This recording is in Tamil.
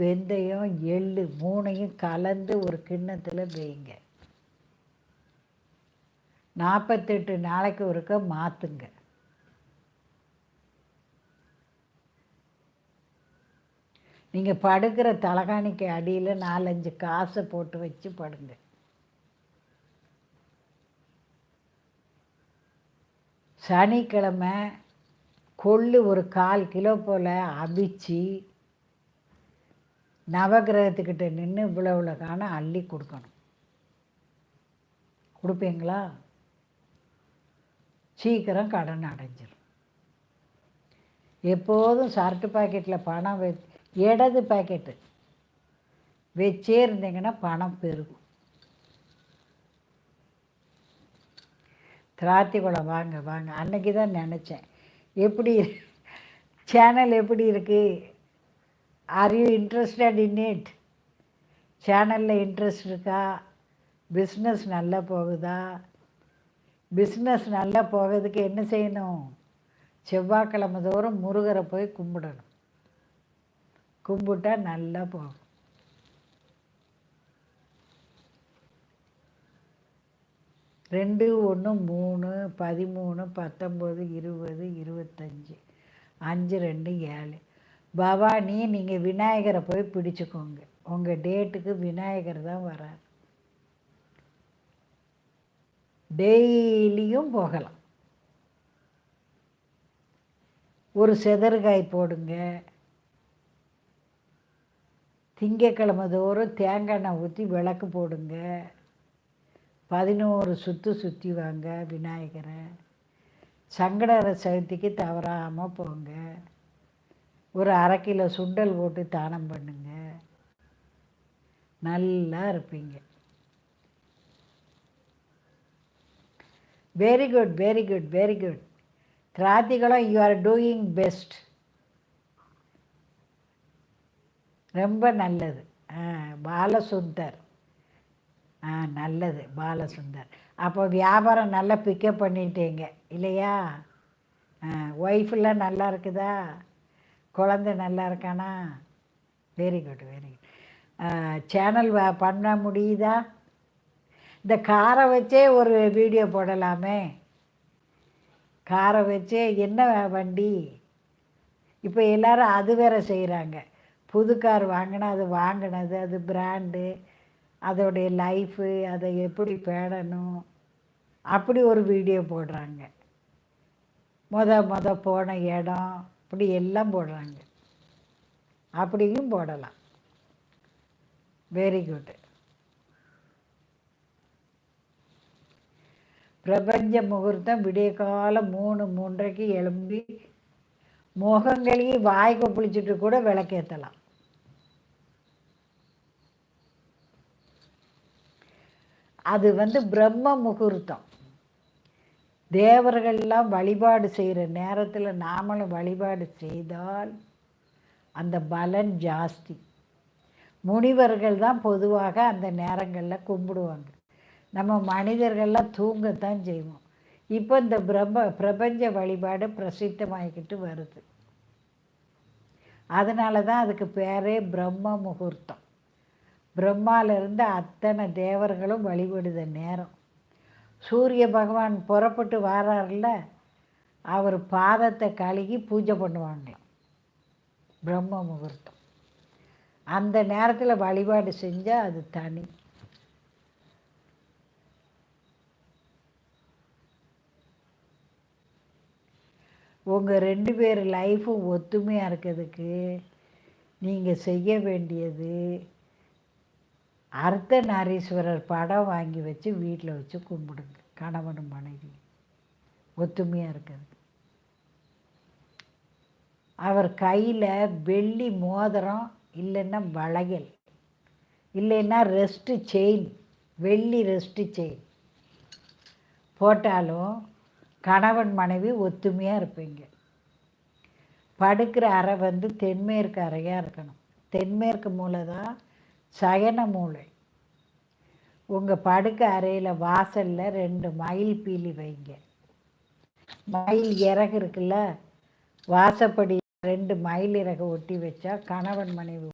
வெந்தயம் எள்ளு மூணையும் கலந்து ஒரு கிண்ணத்தில் வைங்க. நாற்பத்தெட்டு நாளைக்கு ஒருக்க மாற்றுங்க நீங்கள் படுக்கிற தலகாணிக்கு அடியில் நாலஞ்சு காசை போட்டு வச்சு படுங்க. சனிக்கிழமை கொள்ளு ஒரு கால் கிலோ போல் அவிச்சு நவகிரகத்துக்கிட்ட நின்று இவ்வளோ இவ்வளோ காண அள்ளி கொடுக்கணும். கொடுப்பீங்களா? சீக்கிரம் கடன் அடைஞ்சிடும் எப்போதும் சரட்டு பாக்கெட்டில் பணம் வெ இடது பாக்கெட்டு வச்சே இருந்தீங்கன்னா பணம் பெருகும். திராத்திக்குளம் வாங்க வாங்க. அன்னைக்கு தான் நினச்சேன். எப்படி சேனல் எப்படி இருக்குது are you interested in it சேனலில் இன்ட்ரெஸ்ட் இருக்கா? பிஸ்னஸ் நல்லா போகுதா? பிஸ்னஸ் நல்லா போகிறதுக்கு என்ன செய்யணும்? செவ்வாய்க்கிழமை தோறும் முருகரை போய் கும்பிடணும். கும்பிட்டா நல்லா போகும். ரெண்டு ஒன்று மூணு பதிமூணு பத்தொம்போது இருபது இருபத்தஞ்சி அஞ்சு ரெண்டு ஏழு. பவானி நீங்கள் விநாயகரை போய் பிடிச்சிக்கோங்க. உங்கள் டேட்டுக்கு விநாயகர் தான் வரார். டெய்லியும் போகலாம். ஒரு செதறுகாய் போடுங்க. திங்கக்கிழமை தோறும் தேங்காய் எண்ணெய் ஊற்றி விளக்கு போடுங்க. பதினோரு சுற்று சுற்றி வாங்க விநாயகரை. சங்கடர சதுர்த்திக்கு தவறாமல் போங்க. ஒரு அரை கிலோ சுண்டல் போட்டு தானம் பண்ணுங்க. நல்லா இருப்பீங்க. Very good very good very good கிராத்திகளும் you are doing best ரொம்ப நல்லது. ஆ பாலசுந்தர். ஆ நல்லது பாலசுந்தர். அப்போ வியாபாரம் நல்லா பிக்கப் பண்ணிட்டீங்க இல்லையா? ஒய்ஃபெல்லாம் நல்லா இருக்குதா? குழந்த நல்லா இருக்கானா? Very good very good channel பண்ண முடியுதா? இந்த காரை வச்சே ஒரு வீடியோ போடலாமே. காரை வச்சே என்ன வண்டி? இப்போ எல்லோரும் அது வேற செய்கிறாங்க புது கார் வாங்கினா அது வாங்கினது அது பிராண்டு அதோடைய லைஃபு அதை எப்படி பேடணும் அப்படி ஒரு வீடியோ போடுறாங்க. மொத மொத போன இடம் அப்படி எல்லாம் போடுறாங்க. அப்படியும் போடலாம். வெரி குட் பிரபஞ்ச முகூர்த்தம் விடிய காலம் மூணு மூன்றைக்கு எழும்பி முகங்களையும் வாய் கொப்பளிச்சுட்டு கூட விளக்கேற்றலாம் அது வந்து பிரம்ம முகூர்த்தம். தேவர்கள்லாம் வழிபாடு செய்கிற நேரத்தில் நாமளும் வழிபாடு செய்தால் அந்த பலன் ஜாஸ்தி. முனிவர்கள் தான் பொதுவாக அந்த நேரங்களில் கும்பிடுவாங்க. நம்ம மனிதர்கள்லாம் தூங்கத்தான் செய்வோம். இப்போ இந்த பிரம்ம பிரபஞ்ச வழிபாடு பிரசித்தமாகிக்கிட்டு வருது. அதனால தான் அதுக்கு பேரே பிரம்ம முகூர்த்தம். பிரம்மாவிலிருந்து அத்தனை தேவர்களும் வழிபடுத நேரம். சூரிய பகவான் புறப்பட்டு வரார்ல அவர் பாதத்தை கழுகி பூஜை பண்ணுவாங்க பிரம்ம முகூர்த்தம். அந்த நேரத்தில் வழிபாடு செஞ்சால் அது தனி. உங்கள் ரெண்டு பேர் லைஃப்பும் ஒத்துமையாக இருக்கிறதுக்கு நீங்கள் செய்ய வேண்டியது அர்த்த நாரீஸ்வரர் படம் வாங்கி வச்சு வீட்டில் வச்சு கும்பிடுங்க கணவனும் மனைவி ஒத்துமையாக இருக்கிறது. அவர் கையில் வெள்ளி மோதிரம் இல்லைன்னா வளையல் இல்லைன்னா ரெஸ்ட்டு செயின் வெள்ளி ரெஸ்ட்டு செயின் போட்டாலும் கணவன் மனைவி ஒத்துமையாக இருப்பீங்க. படுக்கிற அறை வந்து தென்மேற்கு அறையாக இருக்கணும். தென்மேற்கு மூலை தான் சயன மூளை. உங்கள் படுக்க அறையில் வாசலில் ரெண்டு மயில் பீலி வைங்க. மயில் இறகு இருக்குல்ல? வாசப்படி ரெண்டு மயில் இறகு ஒட்டி வச்சா கணவன் மனைவி